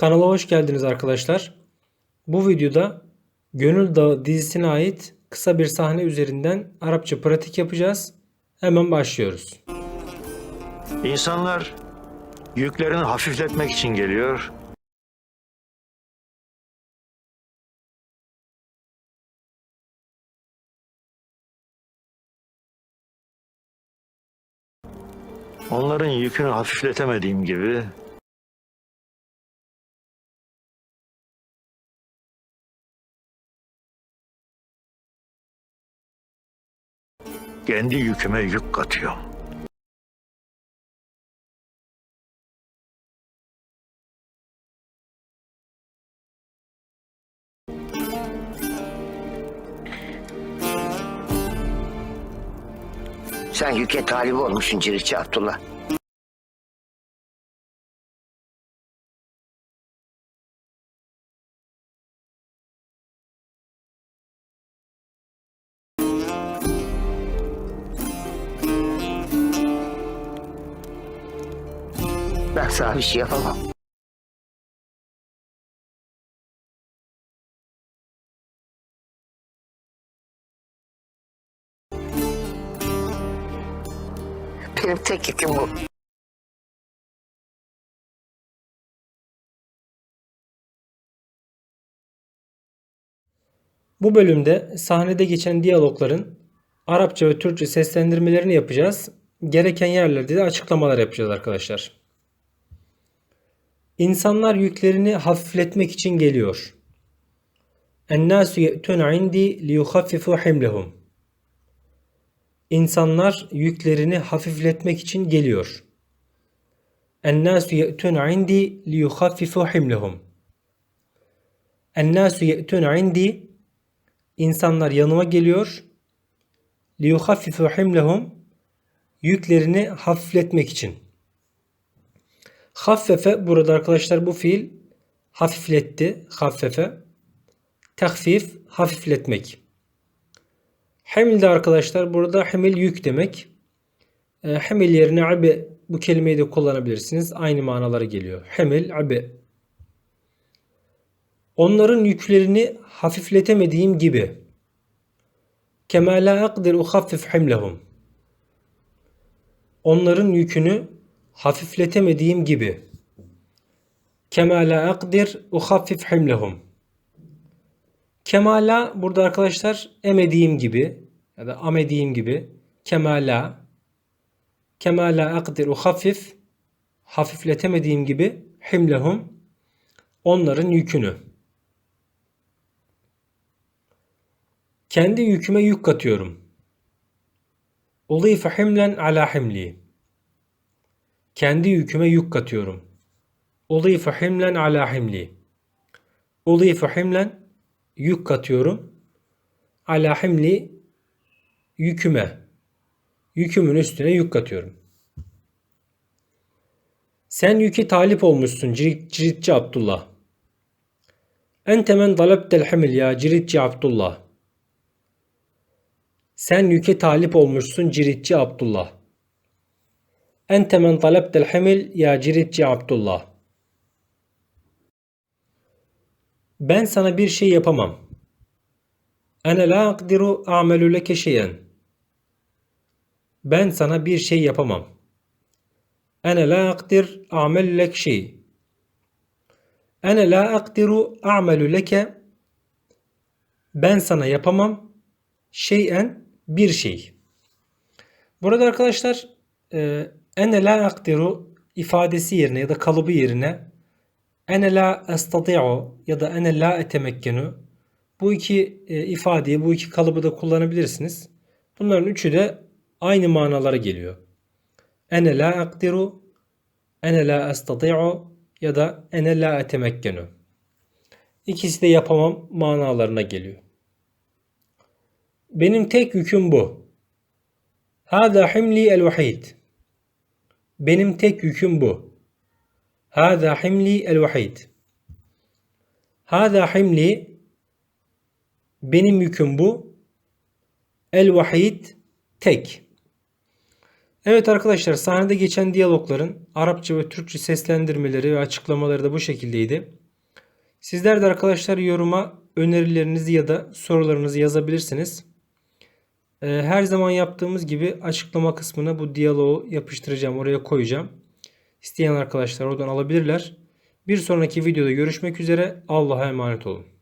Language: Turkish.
Kanala hoş geldiniz arkadaşlar. Bu videoda Gönül Dağı dizisine ait kısa bir sahne üzerinden Arapça pratik yapacağız. Hemen başlıyoruz. İnsanlar yüklerini hafifletmek için geliyor. Onların yükünü hafifletemediğim gibi kendi yüküme yük katıyorum. Sen yüke talip olmuşsun Ciritçi Abdullah. Ben sana bir şey yapamam. Benim tek yüküm bu. Bu bölümde sahnede geçen diyalogların Arapça ve Türkçe seslendirmelerini yapacağız. Gereken yerlerde de açıklamalar yapacağız arkadaşlar. İnsanlar yüklerini hafifletmek için geliyor. Ennâsü ye'tûne indi liyuhaffifû himlehum. İnsanlar yüklerini hafifletmek için geliyor. Ennâsü ye'tûne indi liyuhaffifû himlehum. Ennâsü ye'tûne indi İnsanlar yanıma geliyor. liyuhaffifu himlehum yüklerini hafifletmek için. Haffefe burada arkadaşlar bu fiil hafifletti. Haffefe. Tehfif hafifletmek. Himl de arkadaşlar burada himil yük demek. E, himil yerine abi bu kelimeyi de kullanabilirsiniz. Aynı manaları geliyor. Himil abi. Onların yüklerini hafifletemediğim gibi. Kema la akdir uhaffif himlehum. Onların yükünü hafifletemediğim gibi. Kema la akdir uhaffif himlehum. Kemala burada arkadaşlar emediğim gibi ya da amediğim gibi. Kemala Kemala akdir uhaffif hafifletemediğim gibi himlehum onların yükünü. Kendi yüküme yük katıyorum. Ulife himlen ala himli. Kendi yüküme yük katıyorum. Ulife himlen ala himli. Ulife himlen yük katıyorum. Ala himli yüküme. Yükümün üstüne yük katıyorum. Sen yüke talip olmuşsun Cirit, Ciritçi Abdullah. Ente men dalabtel himil ya Ciritçi Abdullah. Sen yüke talip olmuşsun Ciritçi Abdullah. Ente men talabtel himil ya Ciritçi Abdullah. Ben sana bir şey yapamam. Ene la akdiru a'melu leke şeyen. Ben sana bir şey yapamam. Ene la akdir a'melu lek şey. Ene la akdiru a'melu leke. Ben sana yapamam. Şeyen bir şey. Burada arkadaşlar e, ene la akdiru ifadesi yerine ya da kalıbı yerine ene la estati'u ya da ene la etemekkenu bu iki e, ifadeyi bu iki kalıbı da kullanabilirsiniz. Bunların üçü de aynı manalara geliyor. Ene la akdiru ene la estati'u ya da ene la etemekkenu. İkisi de yapamam manalarına geliyor. Benim tek yüküm bu. Hâzâ himli el vahid. Benim tek yüküm bu. Hâzâ himli el vahid. Hâzâ himli benim yüküm bu. El vahid tek. Evet arkadaşlar sahnede geçen diyalogların Arapça ve Türkçe seslendirmeleri ve açıklamaları da bu şekildeydi. Sizler de arkadaşlar yoruma önerilerinizi ya da sorularınızı yazabilirsiniz. Ee, Her zaman yaptığımız gibi açıklama kısmına bu diyaloğu yapıştıracağım. Oraya koyacağım. İsteyen arkadaşlar oradan alabilirler. Bir sonraki videoda görüşmek üzere. Allah'a emanet olun.